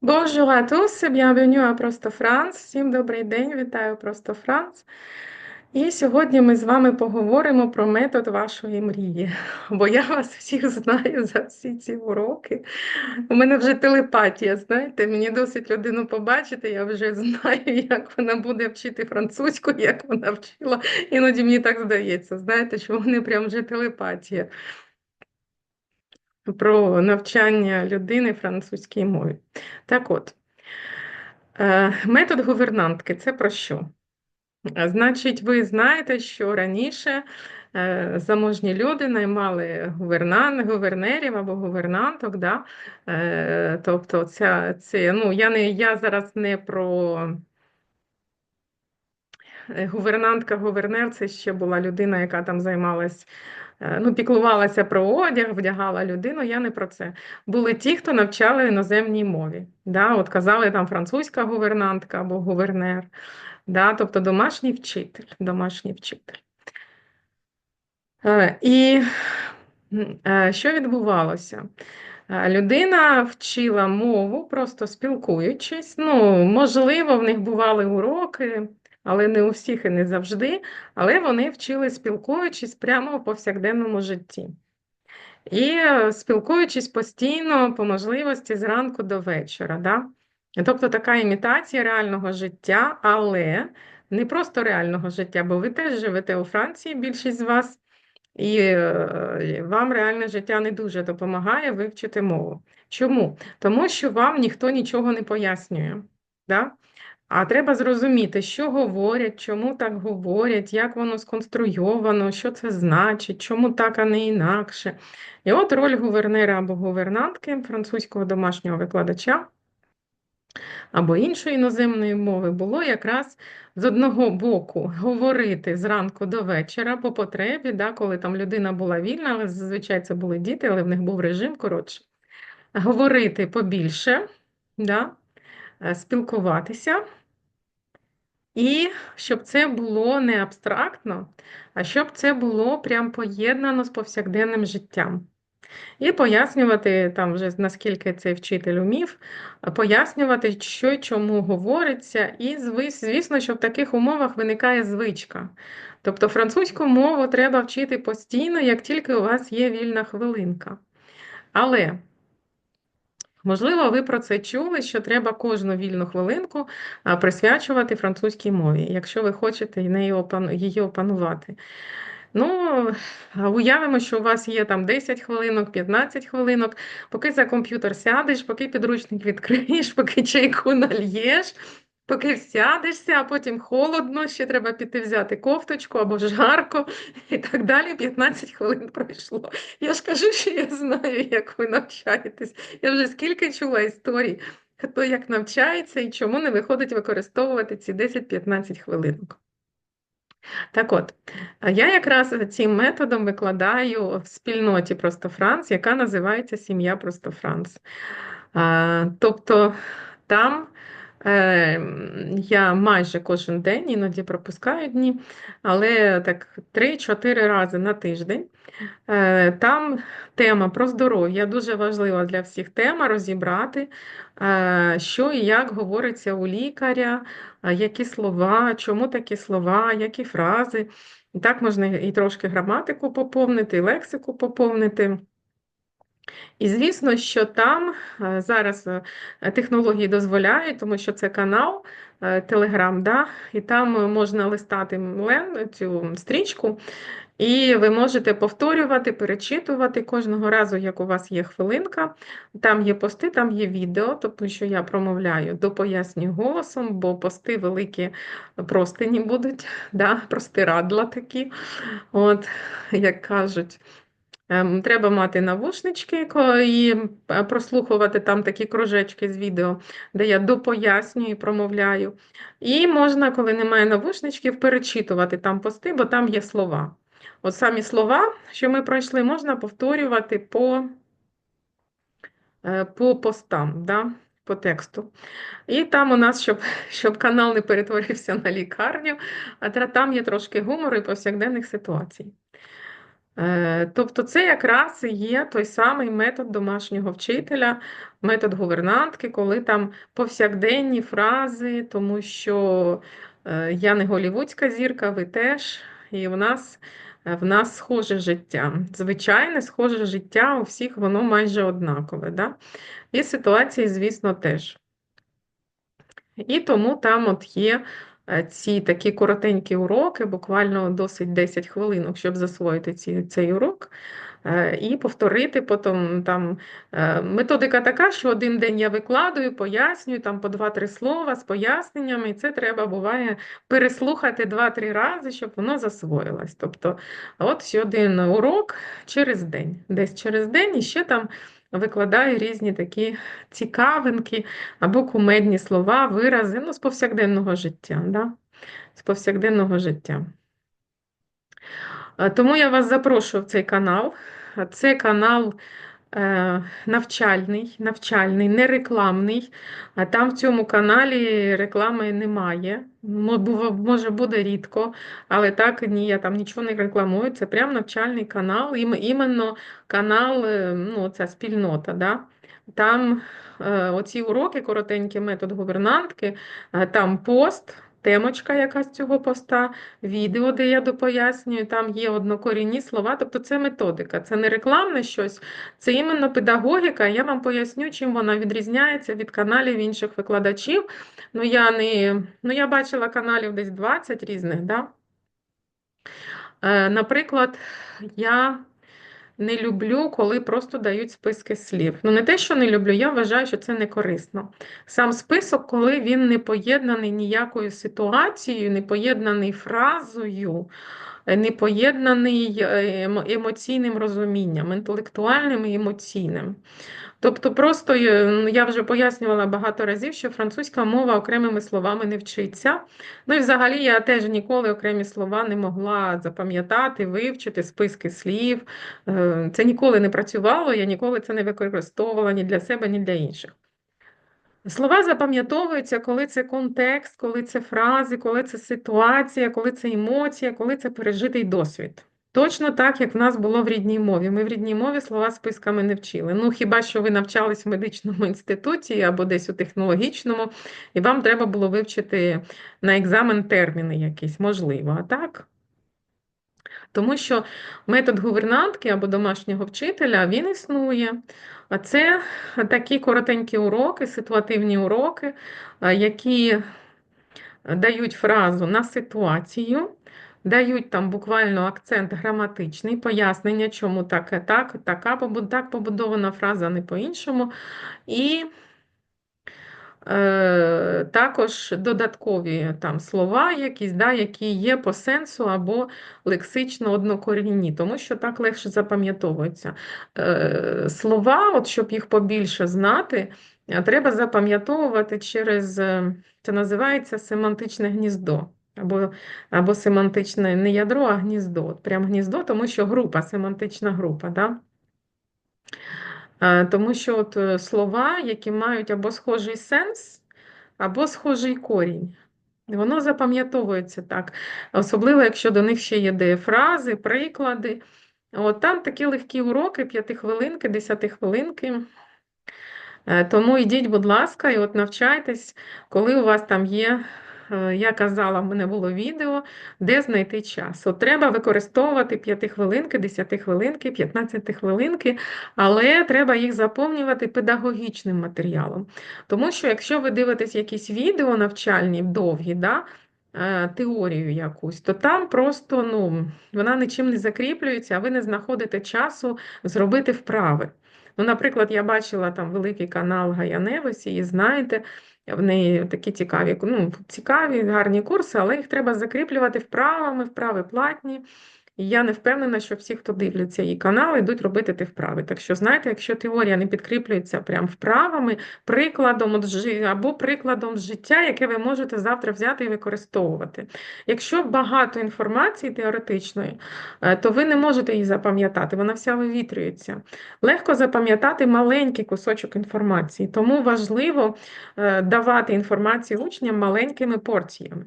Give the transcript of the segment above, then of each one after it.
Bonjour à tous, bienvenue Просто Франц. Всім добрий день, вітаю Просто Франц. І сьогодні ми з вами поговоримо про метод вашої мрії. Бо я вас всіх знаю за всі ці уроки. У мене вже телепатія, знаєте, мені досить людину побачити, я вже знаю, як вона буде вчити французьку, як вона вчила. Іноді мені так здається, знаєте, що вони прям вже телепатія про навчання людини французькій мові. Так от, е, метод гувернантки це про що? Значить, ви знаєте, що раніше е, заможні люди наймали гувернан, гувернерів або гувернанток. Да? Е, Тобто, ця, це, ну, я, не, я зараз не про гувернантка, гувернер, це ще була людина, яка там займалась ну, піклувалася про одяг, вдягала людину, я не про це. Були ті, хто навчали іноземній мові. Да? От казали там французька гувернантка або гувернер, да? тобто домашній вчитель. домашній вчитель. Е, І е, що відбувалося? Людина вчила мову, просто спілкуючись. Ну, можливо, в них бували уроки, але не у всіх і не завжди. Але вони вчили спілкуючись прямо в повсякденному житті. І е, спілкуючись постійно по можливості зранку до вечора. Да? Тобто така імітація реального життя, але не просто реального життя, бо ви теж живете у Франції, більшість з вас, і е, вам реальне життя не дуже допомагає вивчити мову. Чому? Тому що вам ніхто нічого не пояснює. Да? А треба зрозуміти, що говорять, чому так говорять, як воно сконструйовано, що це значить, чому так, а не інакше. І от роль гувернера або гувернантки французького домашнього викладача або іншої іноземної мови було якраз з одного боку говорити зранку до вечора по потребі, да, коли там людина була вільна, але зазвичай це були діти, але в них був режим коротше. Говорити побільше, да, е, спілкуватися. І щоб це було не абстрактно, а щоб це було прям поєднано з повсякденним життям. І пояснювати, там вже наскільки цей вчитель умів, пояснювати, що чому говориться, і, звісно, що в таких умовах виникає звичка. Тобто французьку мову треба вчити постійно, як тільки у вас є вільна хвилинка. Але Можливо, ви про це чули, що треба кожну вільну хвилинку присвячувати французькій мові, якщо ви хочете її опанувати. Ну, уявимо, що у вас є там 10 хвилинок, 15 хвилинок, поки за комп'ютер сядеш, поки підручник відкриєш, поки чайку нальєш, Поки сядешся, а потім холодно, ще треба піти взяти кофточку або жарко і так далі. 15 хвилин пройшло. Я ж кажу, що я знаю, як ви навчаєтесь. Я вже скільки чула історій, хто як навчається і чому не виходить використовувати ці 10-15 хвилинок. Так от, я якраз цим методом викладаю в спільноті Просто Франц, яка називається Сім'я Просто Франц. Тобто там. Ем, я майже кожен день, іноді пропускаю дні, але так 3-4 рази на тиждень. Е, там тема про здоров'я дуже важлива для всіх тема розібрати, е, що і як говориться у лікаря, е, які слова, чому такі слова, які фрази. Так можна і трошки граматику поповнити, і лексику поповнити. І звісно, що там е, зараз е, технології дозволяють, тому що це канал Telegram, да? і там можна листати лен, цю стрічку, і ви можете повторювати, перечитувати кожного разу, як у вас є хвилинка. Там є пости, там є відео, тому що я промовляю, допояснюю голосом, бо пости великі простині будуть, да? простирадла такі, от, як кажуть. Ем, треба мати навушнички і е, прослухувати там такі кружечки з відео, де я допояснюю і промовляю. І можна, коли немає навушничків, перечитувати там пости, бо там є слова. От самі слова, що ми пройшли, можна повторювати по е, по постам, да? по тексту. І там у нас, щоб щоб канал не перетворився на лікарню, а там є трошки гумору і повсякденних ситуацій. Е, Тобто, це якраз і є той самий метод домашнього вчителя, метод гувернантки, коли там повсякденні фрази, тому що е, я не голівудська зірка, ви теж, і в нас. е, В нас схоже життя. Звичайне, схоже життя у всіх, воно майже однакове. Да? І ситуації, звісно, теж. І тому там от є ці такі коротенькі уроки, буквально досить 10 хвилинок, щоб засвоїти ці, цей урок. Е, І повторити потім там е, методика така, що один день я викладаю, пояснюю там по 2-3 слова з поясненнями, і це треба буває переслухати 2-3 рази, щоб воно засвоїлось. Тобто, от ще один урок через день, десь через день, і ще там викладаю різні такі цікавинки або кумедні слова, вирази, ну, з повсякденного життя. Да? З повсякденного життя. Е, Тому я вас запрошую в цей канал. Це канал навчальний, навчальний, не рекламний. А там в цьому каналі реклами немає. Може, буде рідко, але так ні, я там нічого не рекламую. Це прям навчальний канал, ім- іменно канал, е, ну, ця спільнота. Да? Там е, оці уроки, коротенький метод гувернантки, е, там пост, темочка якась цього поста, відео, де я допояснюю, там є однокорінні слова, тобто це методика, це не рекламне щось, це іменно педагогіка. Я вам поясню, чим вона відрізняється від каналів інших викладачів. Ну, я не, ну, я бачила каналів десь 20 різних, да? Е, Наприклад, я не люблю, коли просто дають списки слів. Ну, не те, що не люблю, я вважаю, що це не корисно. Сам список, коли він не поєднаний ніякою ситуацією, не поєднаний фразою, е, не поєднаний е, емоційним розумінням, інтелектуальним і емоційним. Тобто, просто е, я вже пояснювала багато разів, що французька мова окремими словами не вчиться. Ну і взагалі я теж ніколи окремі слова не могла запам'ятати, вивчити списки слів. Е, Це ніколи не працювало, я ніколи це не використовувала ні для себе, ні для інших. Слова запам'ятовуються, коли це контекст, коли це фрази, коли це ситуація, коли це емоція, коли це пережитий досвід. Точно так, як в нас було в рідній мові. Ми в рідній мові слова списками не вчили. Ну, хіба що ви навчались в медичному інституті або десь у технологічному, і вам треба було вивчити на екзамен терміни якісь, можливо, а так? Тому що метод гувернантки або домашнього вчителя він існує. А це такі коротенькі уроки, ситуативні уроки, які дають фразу на ситуацію, дають там буквально акцент граматичний, пояснення, чому так, так, така так побудована фраза, не по-іншому. І Е, також додаткові там слова, якісь, да, які є по сенсу або лексично однокорінні, тому що так легше запам'ятовується. Е, слова, от щоб їх побільше знати, е, треба запам'ятовувати через, е, це називається семантичне гніздо. Або, або семантичне не ядро, а гніздо. От Прям гніздо, тому що група, семантична група. Да? Е, Тому що от е, слова, які мають або схожий сенс, або схожий корінь. Воно запам'ятовується так. Особливо, якщо до них ще є дієфрази, приклади. От там такі легкі уроки, п'ятихвилинки, десятихвилинки. Е, Тому йдіть, будь ласка, і от навчайтесь, коли у вас там є, я казала, в мене було відео, де знайти час. От треба використовувати 5 хвилинки, 10 хвилинки, 15 хвилинки, але треба їх заповнювати педагогічним матеріалом. Тому що якщо ви дивитесь якісь відео навчальні, довгі, да, е, теорію якусь, то там просто ну, вона нічим не закріплюється, а ви не знаходите часу зробити вправи. Ну, наприклад, я бачила там великий канал Гаяневосі, і знаєте, в неї такі цікаві, ну, цікаві, гарні курси, але їх треба закріплювати вправами, вправи платні. І я не впевнена, що всі, хто дивляться її канал, йдуть робити ті вправи. Так що, знаєте, якщо теорія не підкріплюється прям вправами, прикладом або прикладом з життя, яке ви можете завтра взяти і використовувати. Якщо багато інформації теоретичної, е, то ви не можете її запам'ятати, вона вся вивітрюється. Легко запам'ятати маленький кусочок інформації, тому важливо е, давати інформацію учням маленькими порціями.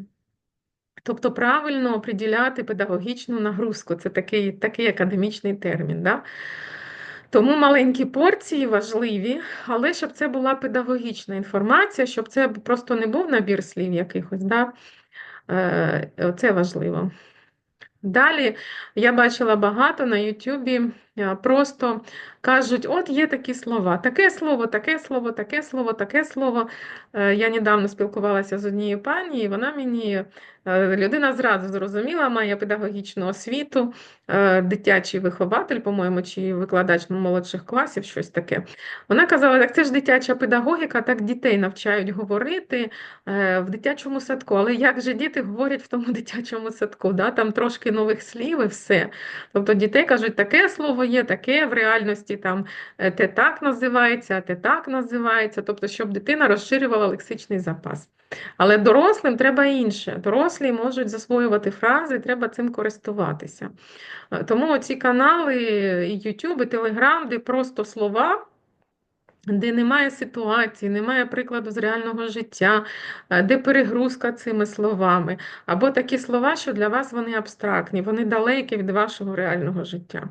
Тобто правильно оприділяти педагогічну нагрузку це такий такий академічний термін. Да? Тому маленькі порції важливі, але щоб це була педагогічна інформація, щоб це просто не був набір слів якихось. Да? Е, Це важливо. Далі я бачила багато на Ютубі, просто кажуть, от є такі слова, таке слово, таке слово, таке слово, таке слово. Е, я недавно спілкувалася з однією пані, і вона мені, е, людина зразу зрозуміла, має педагогічну освіту, дитячий вихователь, по-моєму, чи викладач молодших класів, щось таке. Вона казала, так це ж дитяча педагогіка, так дітей навчають говорити в дитячому садку. Але як же діти говорять в тому дитячому садку? Да? Там трошки нових слів і все. Тобто дітей кажуть, таке слово є, таке в реальності там е, те так називається, те так називається. Тобто, щоб дитина розширювала лексичний запас. Але дорослим треба інше. Дорослі можуть засвоювати фрази, треба цим користуватися. Е, тому ці канали, і YouTube, і Telegram, де просто слова де немає ситуації, немає прикладу з реального життя, е, де перегрузка цими словами, або такі слова, що для вас вони абстрактні, вони далекі від вашого реального життя.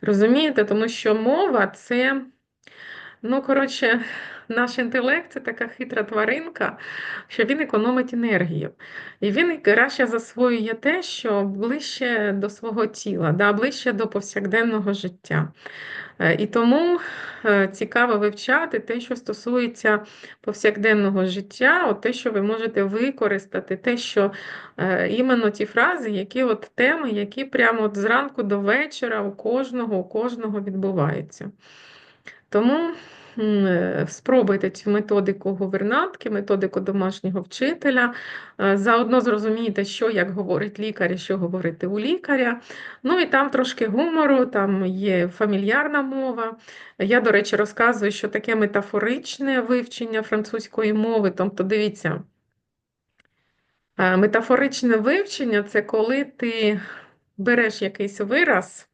Розумієте? Тому що мова це, ну, коротше, наш інтелект це така хитра тваринка, що він економить енергію. І він краще засвоює те, що ближче до свого тіла, да, ближче до повсякденного життя. Е, і тому е, цікаво вивчати те, що стосується повсякденного життя, от те, що ви можете використати, те, що е, іменно ті фрази, які от теми, які прямо от зранку до вечора у кожного, у кожного відбуваються. Тому. Е, спробуйте цю методику гувернантки, методику домашнього вчителя. Е, заодно зрозумієте, що як говорить лікар і що говорити у лікаря. Ну і там трошки гумору, там є фамільярна мова. Я, до речі, розказую, що таке метафоричне вивчення французької мови. Тобто, дивіться, е, метафоричне вивчення це коли ти береш якийсь вираз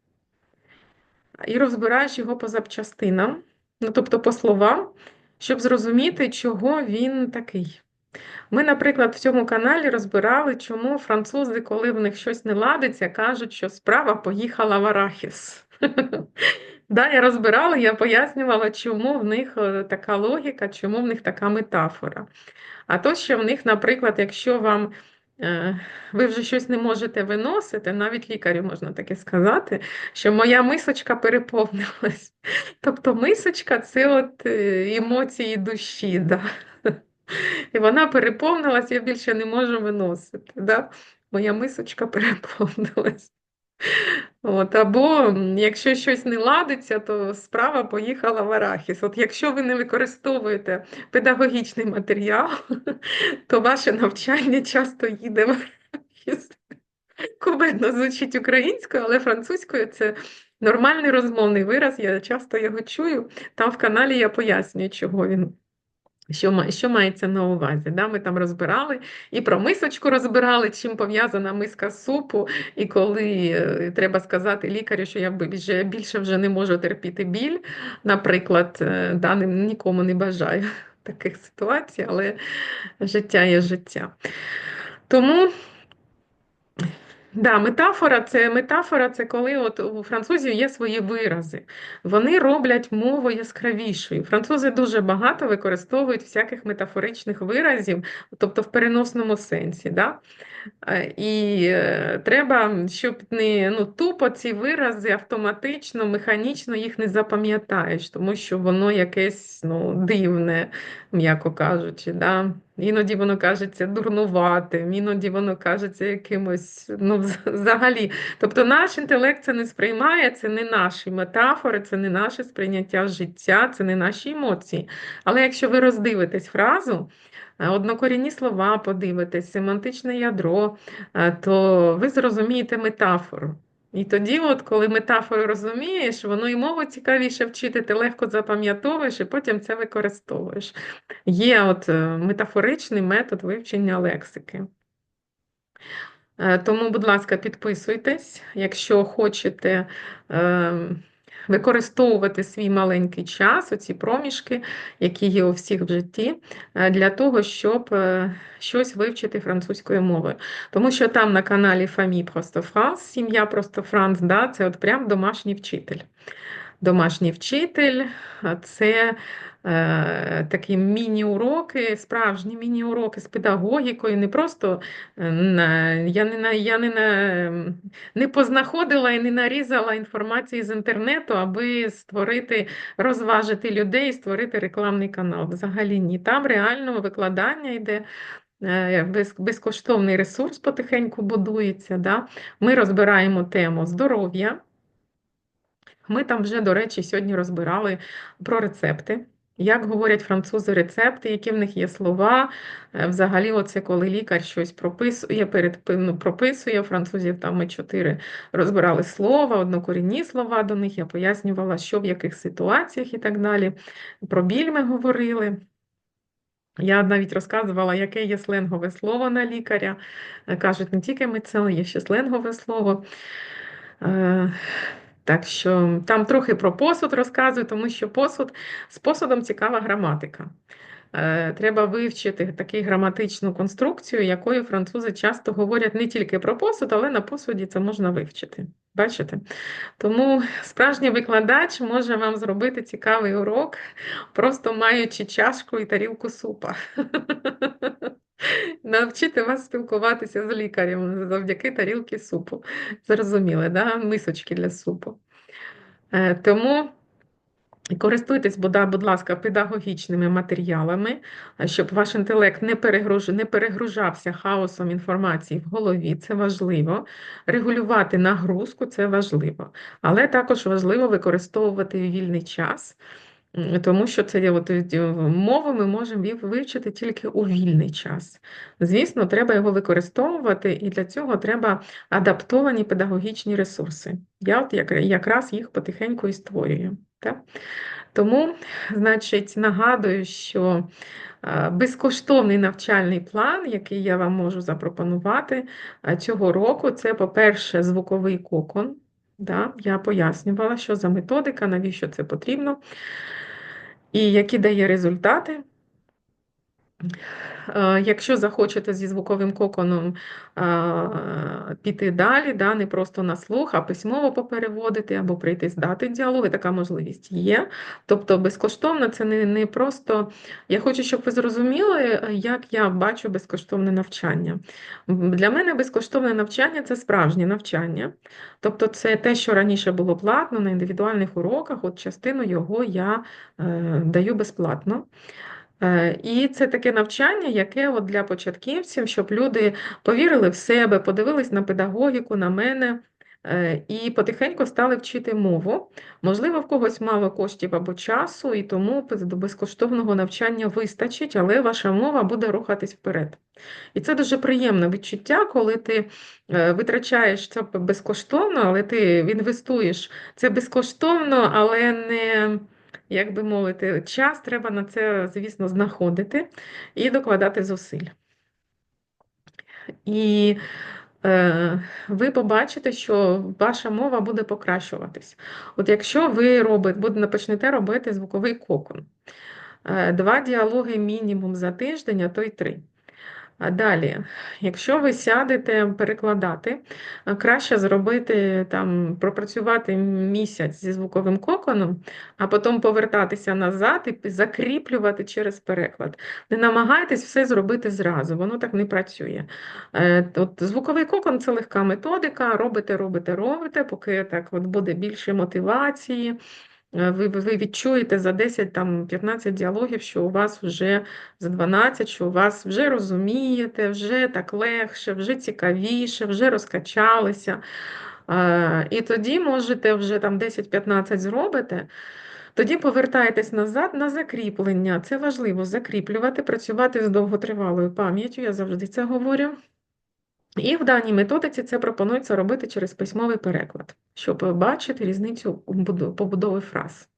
і розбираєш його по запчастинам ну тобто по словам, щоб зрозуміти, чого він такий. Ми, наприклад, в цьому каналі розбирали, чому французи, коли в них щось не ладиться, кажуть, що справа поїхала в Арахіс. Да, Я розбирала, я пояснювала, чому в них е, така логіка, чому в них така метафора. А то, що в них, наприклад, якщо вам ви вже щось не можете виносити, навіть лікарю можна таке сказати, що моя мисочка переповнилась. Тобто мисочка це от е, емоції душі. Да? І вона переповнилась, я більше не можу виносити. Да? Моя мисочка переповнилась. От, Або якщо щось не ладиться, то справа поїхала в Арахіс. От Якщо ви не використовуєте педагогічний матеріал, то ваше навчання часто їде в Арахіс. Кубедно звучить українською, але французькою це нормальний розмовний вираз, я часто його чую. Там в каналі я пояснюю, чого він. Що що мається на увазі? Да? Ми там розбирали і про мисочку розбирали, чим пов'язана миска супу, і коли е, треба сказати лікарю, що я більше, більше вже не можу терпіти біль, наприклад, е, да, нікому не бажаю таких ситуацій, але життя є життя. Тому Да, метафора це метафора це коли от у французів є свої вирази. Вони роблять мову яскравішою. Французи дуже багато використовують всяких метафоричних виразів, тобто в переносному сенсі. Да? Е, і е, треба, щоб не ну, тупо ці вирази автоматично, механічно їх не запам'ятаєш, тому що воно якесь ну, дивне, м'яко кажучи. Да? Іноді воно кажеться дурнуватим, іноді воно кажеться якимось, ну, взагалі. Тобто наш інтелект це не сприймає, це не наші метафори, це не наше сприйняття життя, це не наші емоції. Але якщо ви роздивитесь фразу, однокорінні слова подивитесь, семантичне ядро, е, то ви зрозумієте метафору. І тоді, от, коли метафору розумієш, воно і мову цікавіше вчити, ти легко запам'ятовуєш і потім це використовуєш. Є от е, метафоричний метод вивчення лексики. Тому, будь ласка, підписуйтесь, якщо хочете ем, використовувати свій маленький час, оці проміжки, які є у всіх в житті, е, для того, щоб е, щось вивчити французькою мовою. Тому що там на каналі Фамі Просто Франс, сім'я Просто Франс, да, це от прям домашній вчитель. Домашній вчитель це такі міні-уроки, справжні міні-уроки з педагогікою. Не просто е, я не я не, не познаходила і не нарізала інформації з інтернету, аби створити, розважити людей, створити рекламний канал. Взагалі ні. Там реально викладання йде. Е, без, безкоштовний ресурс потихеньку будується. Да? Ми розбираємо тему здоров'я. Ми там вже, до речі, сьогодні розбирали про рецепти. Як говорять французи рецепти, які в них є слова. Е, взагалі, оце коли лікар щось прописує, перед ну, прописує французів, там ми чотири розбирали слова, однокорінні слова до них. Я пояснювала, що в яких ситуаціях і так далі. Про біль ми говорили. Я навіть розказувала, яке є сленгове слово на лікаря. Е, кажуть, не тільки мицел, є ще сленгове слово. Так що там трохи про посуд розказую, тому що посуд з посудом цікава граматика. Е, треба вивчити таку граматичну конструкцію, якою французи часто говорять не тільки про посуд, але на посуді це можна вивчити. Бачите? Тому справжній викладач може вам зробити цікавий урок, просто маючи чашку і тарілку супа. Навчити вас спілкуватися з лікарем завдяки тарілки супу. Зрозуміли, да? мисочки для супу. Е, тому користуйтесь, будь ласка, педагогічними матеріалами, щоб ваш інтелект не перегруж... не перегружався хаосом інформації в голові, це важливо. Регулювати нагрузку це важливо, але також важливо використовувати вільний час. Тому що це от, е, мову ми можемо вивчити тільки у вільний час. Звісно, треба його використовувати, і для цього треба адаптовані педагогічні ресурси. Я от якраз їх потихеньку і створюю. Так? Тому, значить, нагадую, що безкоштовний навчальний план, який я вам можу запропонувати цього року, це, по-перше, звуковий кокон. Да, Я пояснювала, що за методика, навіщо це потрібно і які дає результати. Е, якщо захочете зі звуковим коконом е, піти далі, да, не просто на слух, а письмово попереводити або прийти здати діалоги, така можливість є. Тобто безкоштовно це не не просто. Я хочу, щоб ви зрозуміли, як я бачу безкоштовне навчання. Для мене безкоштовне навчання це справжнє навчання. Тобто, це те, що раніше було платно на індивідуальних уроках, от частину його я е, даю безплатно. Е, і це таке навчання, яке от для початківців, щоб люди повірили в себе, подивились на педагогіку, на мене е, і потихеньку стали вчити мову. Можливо, в когось мало коштів або часу, і тому до безкоштовного навчання вистачить, але ваша мова буде рухатись вперед. І це дуже приємне відчуття, коли ти е, витрачаєш це безкоштовно, але ти інвестуєш це безкоштовно, але не як би мовити, час треба на це, звісно, знаходити і докладати зусиль. І е, ви побачите, що ваша мова буде покращуватись. От якщо ви робите, почнете робити звуковий кокон, е, два діалоги мінімум за тиждень, а то й три. Далі, якщо ви сядете перекладати, краще зробити там, пропрацювати місяць зі звуковим коконом, а потім повертатися назад і закріплювати через переклад. Не намагайтесь все зробити зразу, воно так не працює. Е, от Звуковий кокон це легка методика, робите, робите, робите, поки так от буде більше мотивації. Е, ви ви відчуєте за 10-15 діалогів, що у вас вже за 12, що у вас вже розумієте, вже так легше, вже цікавіше, вже розкачалися. Е, і тоді можете вже там 10-15 зробите. Тоді повертаєтесь назад на закріплення. Це важливо закріплювати, працювати з довготривалою пам'яттю, я завжди це говорю. І в даній методиці це пропонується робити через письмовий переклад, щоб бачити різницю побудови фраз.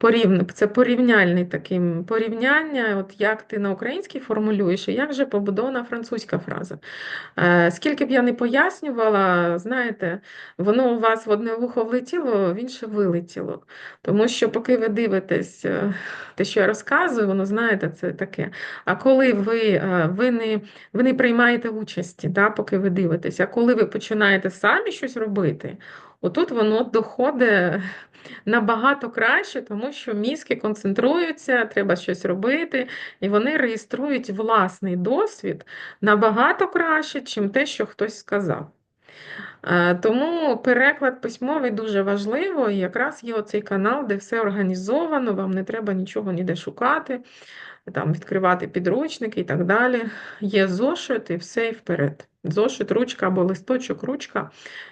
Порівня... Це порівняльний такий порівняння, от як ти на українській формулюєш, і як же побудована французька фраза. Е, Скільки б я не пояснювала, знаєте, воно у вас в одне вухо влетіло, в інше вилетіло. Тому що, поки ви дивитесь е, те, що я розказую, воно знаєте, це таке. А коли ви е, ви, не ви не приймаєте участі, да, поки ви дивитесь, а коли ви починаєте самі щось робити, отут воно доходить набагато краще, тому що мізки концентруються, треба щось робити, і вони реєструють власний досвід набагато краще, чим те, що хтось сказав. Е, Тому переклад письмовий дуже важливо, і якраз є оцей канал, де все організовано, вам не треба нічого ніде шукати, там відкривати підручники і так далі. Є зошит і все і вперед. Зошит, ручка або листочок, ручка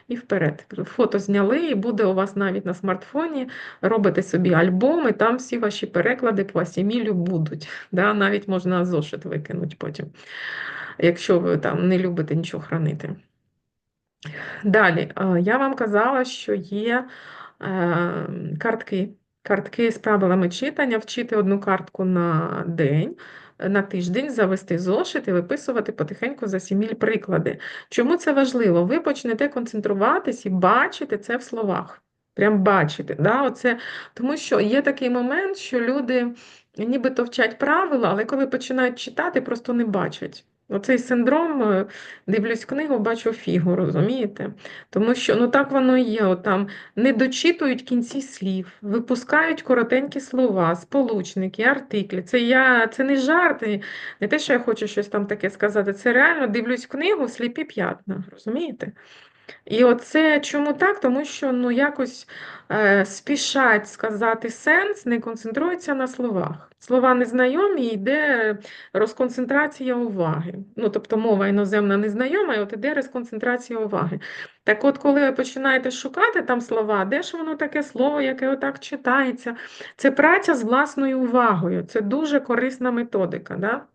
і вперед. Фото зняли, і буде у вас навіть на смартфоні, робите собі альбом, і там всі ваші переклади по асімілю будуть. Да? Навіть можна зошит викинути потім, якщо ви там не любите нічого хранити. Далі, я вам казала, що є е, картки. Картки з правилами читання, вчити одну картку на день, на тиждень, завести зошит і виписувати потихеньку за сіміль приклади. Чому це важливо? Ви почнете концентруватись і бачити це в словах. Прям бачити. Да? Оце, Тому що є такий момент, що люди нібито вчать правила, але коли починають читати, просто не бачать. Оцей синдром, е, дивлюсь книгу, бачу фігу, розумієте? Тому що ну так воно і є. От там не дочитують кінці слів, випускають коротенькі слова, сполучники, артиклі. Це я, це не жарти, не те, що я хочу щось там таке сказати. Це реально дивлюсь книгу, сліпі п'ятна, розумієте? І оце чому так? Тому що ну, якось е, спішать сказати сенс, не концентруються на словах. Слова незнайомі, йде розконцентрація уваги. Ну, Тобто мова іноземна незнайома, і от іде розконцентрація уваги. Так от, коли ви починаєте шукати там слова, де ж воно таке слово, яке отак читається, це праця з власною увагою. Це дуже корисна методика. Да?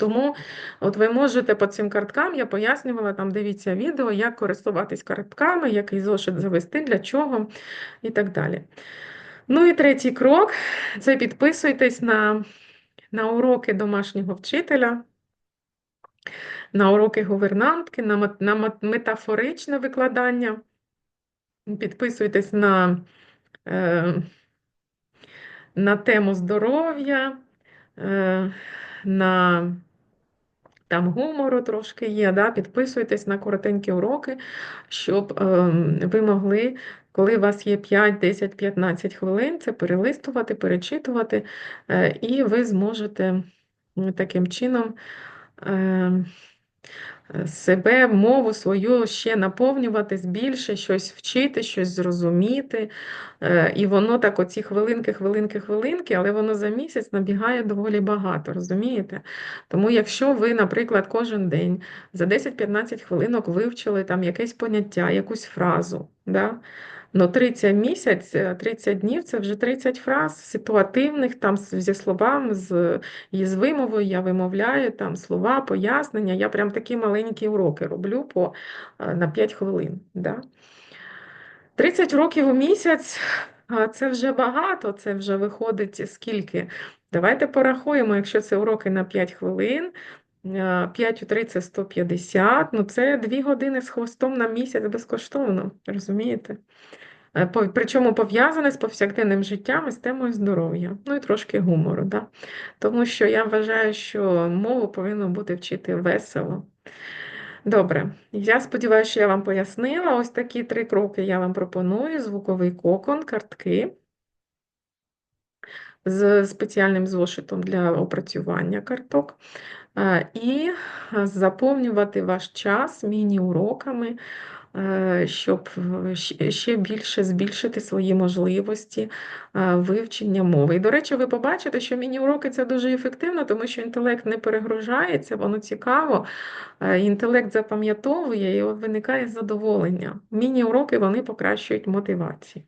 Тому от ви можете по цим карткам, я пояснювала, там дивіться відео, як користуватись картками, який зошит завести, для чого і так далі. Ну і третій крок це підписуйтесь на, на уроки домашнього вчителя. На уроки гувернантки, на на метафоричне викладання. Підписуйтесь на е, на тему здоров'я, е, на там гумору трошки є, да? підписуйтесь на коротенькі уроки, щоб е, ви могли, коли у вас є 5, 10, 15 хвилин, це перелистувати, перечитувати, е, і ви зможете таким чином. Е, себе, мову свою ще наповнюватись більше, щось вчити, щось зрозуміти. Е, і воно так, оці хвилинки, хвилинки, хвилинки, але воно за місяць набігає доволі багато, розумієте? Тому, якщо ви, наприклад, кожен день за 10-15 хвилинок вивчили там якесь поняття, якусь фразу, да? Ну, 30 місяць, 30 е, днів це вже 30 фраз ситуативних, там зі словами, з, з вимовою я вимовляю там слова, пояснення. Я прям такі маленькі уроки роблю по, е, на 5 хвилин. Да? 30 років у місяць це вже багато, це вже виходить скільки. Давайте порахуємо, якщо це уроки на 5 хвилин. 5 у 3 це 150, ну це 2 години з хвостом на місяць безкоштовно, розумієте? Е, причому пов'язане з повсякденним життям і з темою здоров'я, ну і трошки гумору. Да? Тому що я вважаю, що мову повинно бути вчити весело. Добре, я сподіваюся, що я вам пояснила. Ось такі три кроки я вам пропоную: звуковий кокон, картки з спеціальним зошитом для опрацювання карток. І заповнювати ваш час міні-уроками. Щоб ще більше збільшити свої можливості е, вивчення мови. І, до речі, ви побачите, що міні-уроки це дуже ефективно, тому що інтелект не перегружається, воно цікаво, е, інтелект запам'ятовує і виникає задоволення. Міні-уроки вони покращують мотивацію.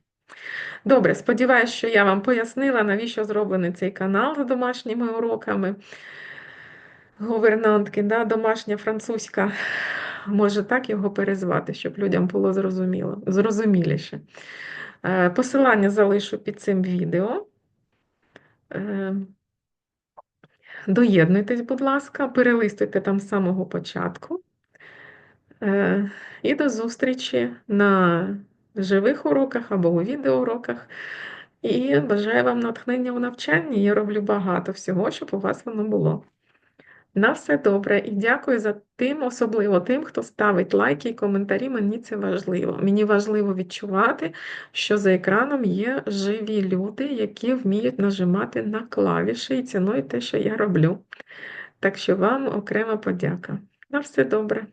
Добре, сподіваюся, що я вам пояснила, навіщо зроблений цей канал з домашніми уроками. Гувернантки, да, домашня французька може так його перезвати, щоб людям було зрозуміло, зрозуміліше. Е, посилання залишу під цим відео. Е, Доєднуйтесь, будь ласка, перелистуйте там з самого початку. Е, І до зустрічі на живих уроках або у відеоуроках. І бажаю вам натхнення у навчанні. Я роблю багато всього, щоб у вас воно було. На все добре і дякую за тим, особливо тим, хто ставить лайки і коментарі. Мені це важливо. Мені важливо відчувати, що за екраном є живі люди, які вміють нажимати на клавіші і цінують те, що я роблю. Так що вам окрема подяка. На все добре.